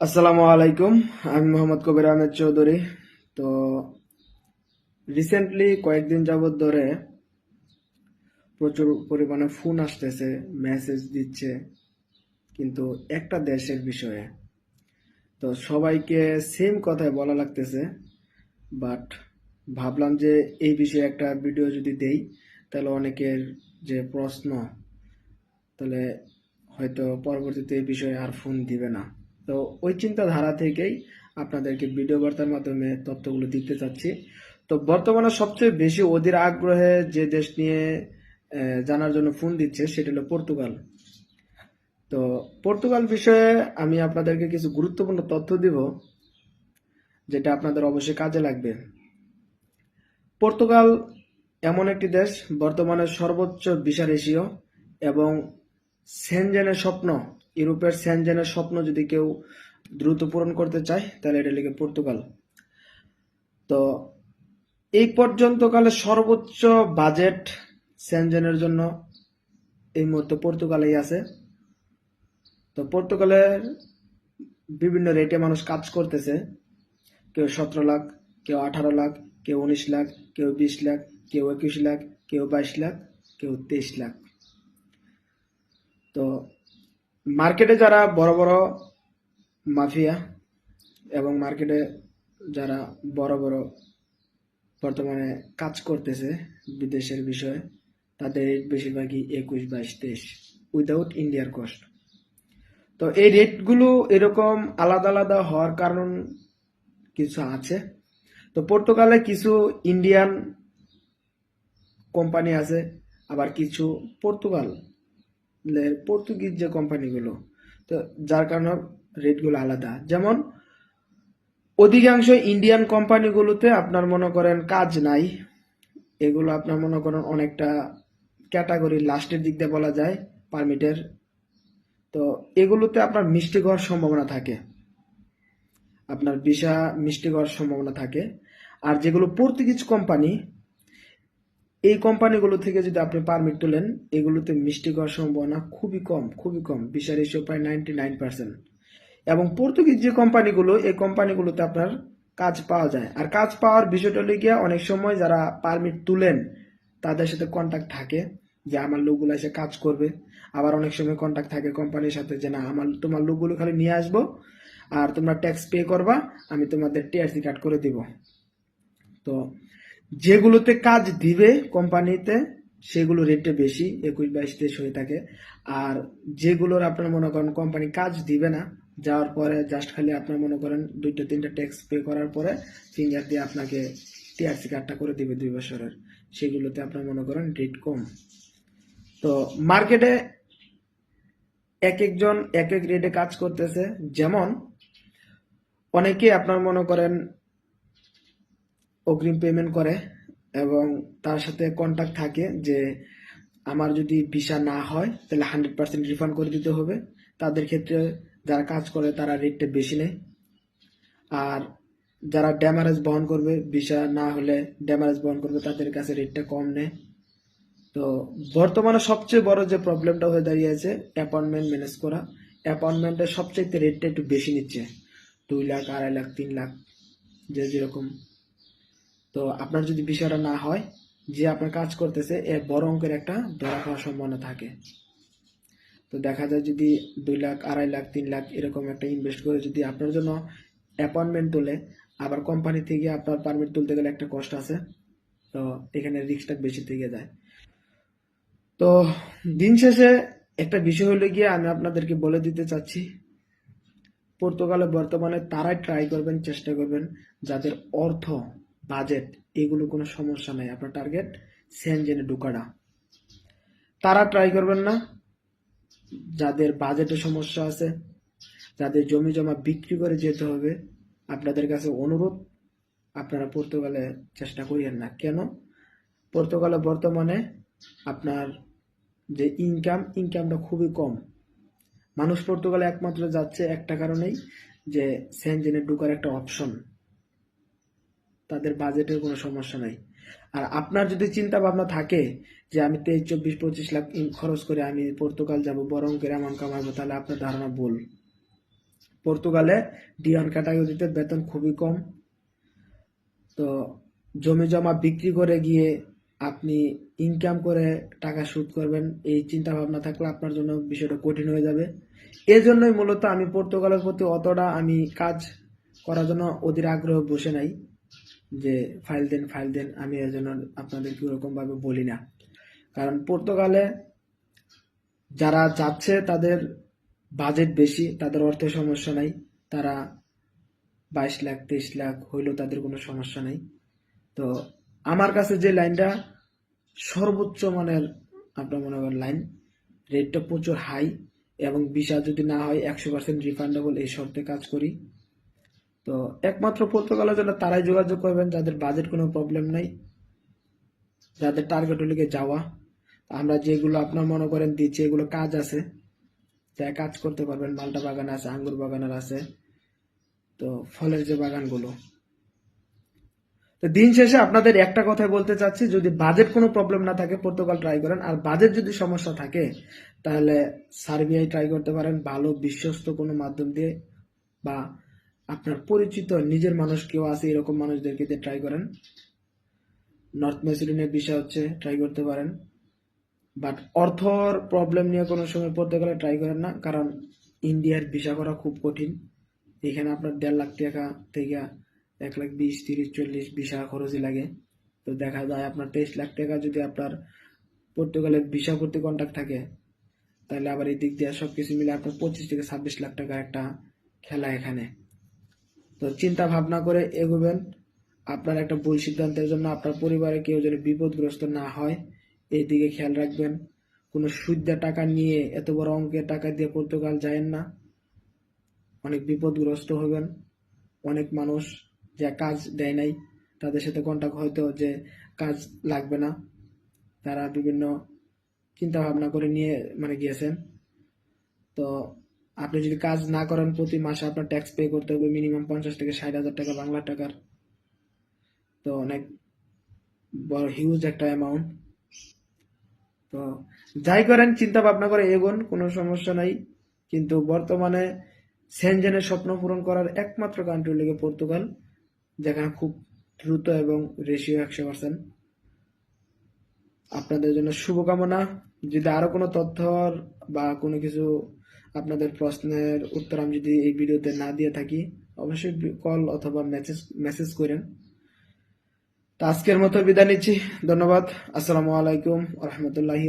আসসালামু আলাইকুম, আমি মোহাম্মদ কবির আহমেদ চৌধুরী। তো রিসেন্টলি কয়েকদিন যাবৎ ধরে প্রচুর পরিমাণে ফোন আসতেছে মেসেজ দিচ্ছে, কিন্তু একটা দেশের বিষয়ে। তো সবাইকে সেম কথাই বলা লাগতেছে বাট ভাবলাম যে এই বিষয়ে একটা ভিডিও যদি দেই, তাহলে অনেকের যে প্রশ্ন, তাহলে হয়তো পরবর্তীতে এই বিষয়ে আর ফোন দিবে না। তো ওই চিন্তাধারা থেকেই আপনাদেরকে ভিডিও বার্তার মাধ্যমে তথ্যগুলো দিতে চাচ্ছি। তো বর্তমানে সবচেয়ে বেশি অধীর আগ্রহে যে দেশ নিয়ে জানার জন্য ফোন দিচ্ছে সেটা হলো পর্তুগাল। তো পর্তুগাল বিষয়ে আমি আপনাদেরকে কিছু গুরুত্বপূর্ণ তথ্য দিব, যেটা আপনাদের অবশ্যই কাজে লাগবে। পর্তুগাল এমন একটি দেশ, বর্তমানে সর্বোচ্চ বিশাল এশীয় এবং সেনজেনের স্বপ্ন ইউরোপের সেনজেনের স্বপ্ন যদি কেউ দ্রুত পূরণ করতে চায়, তাহলে এটা লিখে পর্তুগাল। তো এই পর্যন্তকালে সর্বোচ্চ বাজেট সেনজেনের জন্য এই মুহূর্তে পর্তুগালেই আছে। তো পর্তুগালের বিভিন্ন রেটে মানুষ কাজ করতেছে। কেউ সতেরো লাখ, কেউ আঠারো লাখ, কেউ উনিশ লাখ, কেউ বিশ লাখ, কেউ একুশ লাখ, কেউ বাইশ লাখ, কেউ তেইশ লাখ। তো মার্কেটে যারা বড় বড় মাফিয়া এবং মার্কেটে যারা বড় বড় বর্তমানে কাজ করতেছে বিদেশের বিষয়ে, তাদের রেট বেশিরভাগই একুশ, বাইশ, তেইশ উইদাউট ইন্ডিয়ার কস্ট তো এই রেটগুলো এরকম আলাদা আলাদা হওয়ার কারণ কিছু আছে। তো পর্তুগালে কিছু ইন্ডিয়ান কোম্পানি আছে, আবার কিছু পর্তুগাল। পর্তুগিজ যে কোম্পানিগুলো, তো যার কারণে রেটগুলো আলাদা। যেমন, অধিকাংশ ইন্ডিয়ান কোম্পানিগুলোতে আপনার মনে করেন কাজ নাই। এগুলো আপনার মনে করেন অনেকটা ক্যাটাগরি লাস্টের দিক দিয়ে বলা যায়, পারমিটের। তো এগুলোতে আপনার মিষ্টি হওয়ার সম্ভাবনা থাকে। আপনার ভিসা মিষ্টি হওয়ার সম্ভাবনা থাকে। আর যেগুলো পর্তুগিজ কোম্পানি এই কোম্পানিগুলো থেকে যদি আপনি পারমিট তোলেন, এগুলোতে মিষ্টি হওয়ার সম্ভাবনা খুবই কম খুবই কম। ভিসা রেশিও প্রায় নাইনটি নাইন পার্সেন্ট এবং পর্তুগিজ যে কোম্পানিগুলো, এই কোম্পানিগুলোতে আপনার কাজ পাওয়া যায়। আর কাজ পাওয়ার বিষয়টা হলো গিয়ে, অনেক সময় যারা পারমিট তুলেন, তাদের সাথে কন্ট্যাক্ট থাকে যে আমার লোকগুলো এসে কাজ করবে। আবার অনেক সময় কন্ট্যাক্ট থাকে কোম্পানির সাথে যে, না, আমার, তোমার লোকগুলো খালি নিয়ে আসব আর তোমরা ট্যাক্স পে করবা, আমি তোমাদের টিআরসি কার্ড করে দিব। তো যেগুলোতে কাজ দিবে কোম্পানিতে, সেগুলো রেটটা বেশি, একুশ, বাইশ, তেইশ হয়ে থাকে। আর যেগুলোর আপনার মনে করেন কোম্পানি কাজ দিবে না, যাওয়ার পরে জাস্ট খালি আপনার মনে করেন দুইটা, তিনটা ট্যাক্স পে করার পরে ফিঙ্গার দিয়ে আপনাকে টিআরসি কার্ডটা করে দিবে দুই বছরের। সেগুলোতে আপনার মনে করেন রেট কম। তো মার্কেটে এক একজন এক এক রেটে কাজ করতেছে। যেমন অনেকে আপনার মনে করেন অগ্রিম পেমেন্ট করে এবং তার সাথে কন্ট্যাক্ট থাকে যে আমার যদি ভিসা না হয়, তাহলে হান্ড্রেড পার্সেন্ট রিফান্ড করে দিতে হবে। তাদের ক্ষেত্রে যারা কাজ করে, তারা রেটটা বেশি নেয়। আর যারা ড্যামারেজ বহন করবে ভিসা না হলে ড্যামারেজ বহন করবে, তাদের কাছে রেটটা কম নেয়। তো বর্তমানে সবচেয়ে বড় যে প্রবলেমটা হয়ে দাঁড়িয়েছে অ্যাপয়েন্টমেন্ট ম্যানেজ করা। অ্যাপয়েন্টমেন্টের সবচেয়ে রেটটা একটু বেশি নিচ্ছে, দুই লাখ, আড়াই লাখ, তিন লাখ, যে যেরকম। তো আপনার যদি বিষয়টা না হয়, যে আপনার কাজ করতেছে এর বড় অঙ্কের একটা ধরা খাওয়ার সম্ভাবনা থাকে। তো দেখা যায় যদি দুই লাখ, আড়াই লাখ, তিন লাখ এরকম একটা ইনভেস্ট করে যদি আপনার জন্য অ্যাপয়েন্টমেন্ট তোলে, আবার কোম্পানি থেকে আপনার পারমিট তুলতে গেলে একটা কষ্ট আছে, তো এখানে রিস্কটা বেশি থেকে যায়। তো দিন শেষে একটা বিষয় হলে গিয়ে আমি আপনাদেরকে বলে দিতে চাচ্ছি, পর্তুগালে বর্তমানে তারাই ট্রাই করবেন, চেষ্টা করবেন, যাদের অর্থ বাজেট, এগুলো কোনো সমস্যা নাই। আপনার টার্গেট সেনজেনে ঢুকাটা তারা ট্রাই করবেন না। যাদের বাজেটে সমস্যা আছে, যাদের জমি জমা বিক্রি করে যেতে হবে, আপনাদের কাছে অনুরোধ, আপনারা পর্তুগালে চেষ্টা করিয়েন না। কেন? পর্তুগালে বর্তমানে আপনার যে ইনকাম ইনকামটা খুবই কম। মানুষ পর্তুগালে একমাত্র যাচ্ছে একটা কারণেই যে সেনজেনে ঢুকার একটা অপশন তাদের বাজেটের কোনো সমস্যা নাই। আর আপনার যদি চিন্তা ভাবনা থাকে যে আমি তেইশ, চব্বিশ, পঁচিশ লাখ খরচ করে আমি পর্তুগাল যাব, বরং এমন কামাবো, তাহলে আপনার ধারণা ভুল। পর্তুগালে ডিওয়ান ক্যাটাগরিতে বেতন খুবই কম। তো জমি জমা বিক্রি করে গিয়ে আপনি ইনকাম করে টাকা সুদ করবেন, এই চিন্তা ভাবনা থাকলে আপনার জন্য বিষয়টা কঠিন হয়ে যাবে। এই জন্যই মূলত আমি পর্তুগালের প্রতি অতটা আমি কাজ করার জন্য অধীর আগ্রহ বসে নাই। যে ফাইল দেন ফাইল দেন, আমি এর জন্য আপনাদেরকে ওরকম ভাবে বলি না। কারণ পর্তুগালে যারা যাচ্ছে, তাদের বাজেট বেশি, তাদের অর্থের সমস্যা নাই। তারা বাইশ লাখ, তেইশ লাখ হইলেও তাদের কোনো সমস্যা নাই। তো আমার কাছে যে লাইনটা সর্বোচ্চ মানের আপনার মনে করেন লাইন রেটটা প্রচুর হাই এবং ভিসা যদি না হয়, একশো পার্সেন্ট রিফান্ডেবল এই শর্তে কাজ করি। তো একমাত্র পর্তুগালের জন্য তারাই যোগাযোগ করবেন, যাদের বাজেট কোনো প্রবলেম নাই, যাদের টার্গেট হলে গিয়ে যাওয়া। আমরা যেগুলো আপনার মনে করেন দিচ্ছি, এগুলো কাজ আছে যা কাজ করতে পারবেন, মালটা বাগান আছে, আঙ্গুর বাগানের আছে, তো ফলের যে বাগানগুলো। তো দিন শেষে আপনাদের একটা কথা বলতে চাচ্ছি, যদি বাজেট কোনো প্রবলেম না থাকে, পর্তুগাল ট্রাই করেন। আর বাজেট যদি সমস্যা থাকে, তাহলে সার্বিয়ায় ট্রাই করতে পারেন, ভালো বিশ্বস্ত কোনো মাধ্যম দিয়ে, বা আপনার পরিচিত নিজের মানুষ কেউ আছে, এরকম মানুষদেরকে দিয়ে ট্রাই করেন। নর্থ মেসিডোনিয়ার বিষয় হচ্ছে ট্রাই করতে পারেন। বাট অর্থর প্রবলেম নিয়ে কোনো সময় পড়তে গেলে ট্রাই করেন না, কারণ ইন্ডিয়ার ভিসা করা খুব কঠিন। এখানে আপনার দেড় লাখ টাকা থেকে এক লাখ বিশ, তিরিশ, চল্লিশ ভিসা খরচই লাগে। তো দেখা যায় আপনার তেইশ লাখ টাকা যদি আপনার পর্তুগালের ভিসা প্রতি কন্ট্যাক্ট থাকে, তাহলে আবার এই দিক দিয়ে সব কিছু মিলে আপনার পঁচিশ থেকে ছাব্বিশ লাখ টাকা একটা খেলা এখানে। তো চিন্তা ভাবনা করে এগোবেন। আপনার একটা ভুল সিদ্ধান্তের জন্য আপনার পরিবারে কেউ যেন বিপদগ্রস্ত না হয় এই দিকে খেয়াল রাখবেন, কোনো সুদ দেওয়া টাকা নিয়ে এত বড় অঙ্কের টাকা দিয়ে পর্তুগাল যায়েন না। অনেক বিপদগ্রস্ত হবেন। অনেক মানুষ যা কাজ দেয় নাই, তাদের সাথে কন্ট্যাক্ট হয়তো যে কাজ লাগবে না। তারা বিভিন্ন চিন্তা ভাবনা করে নিয়ে মানে গিয়েছেন। তো আপনি যদি কাজ না করেন, প্রতি মাসে আপনার ট্যাক্স পে করতে হবে মিনিমাম পঞ্চাশ থেকে ষাট হাজার টাকা বাংলা টাকার। তো অনেক বড় হিউজ একটা অ্যামাউন্ট তো যাই করেন, চিন্তা ভাবনা করে এগোন, কোনো সমস্যা নাই। কিন্তু বর্তমানে সেনজেনের স্বপ্ন পূরণ করার একমাত্র কান্ট্রি লেগে পর্তুগাল যেখানে খুব দ্রুত এবং রেশিও একশো পার্সেন্ট আপনাদের জন্য শুভকামনা। যদি আরও কোনো তথ্য বা কোনো কিছু আপনাদের প্রশ্নের উত্তর আমি যদি এই ভিডিওতে না দিয়ে থাকি, অবশ্যই কল অথবা মেসেজ মেসেজ করেন। তো আজকের মতো বিদায় নিচ্ছি। ধন্যবাদ। আসসালামু আলাইকুম রহমতুল্লাহি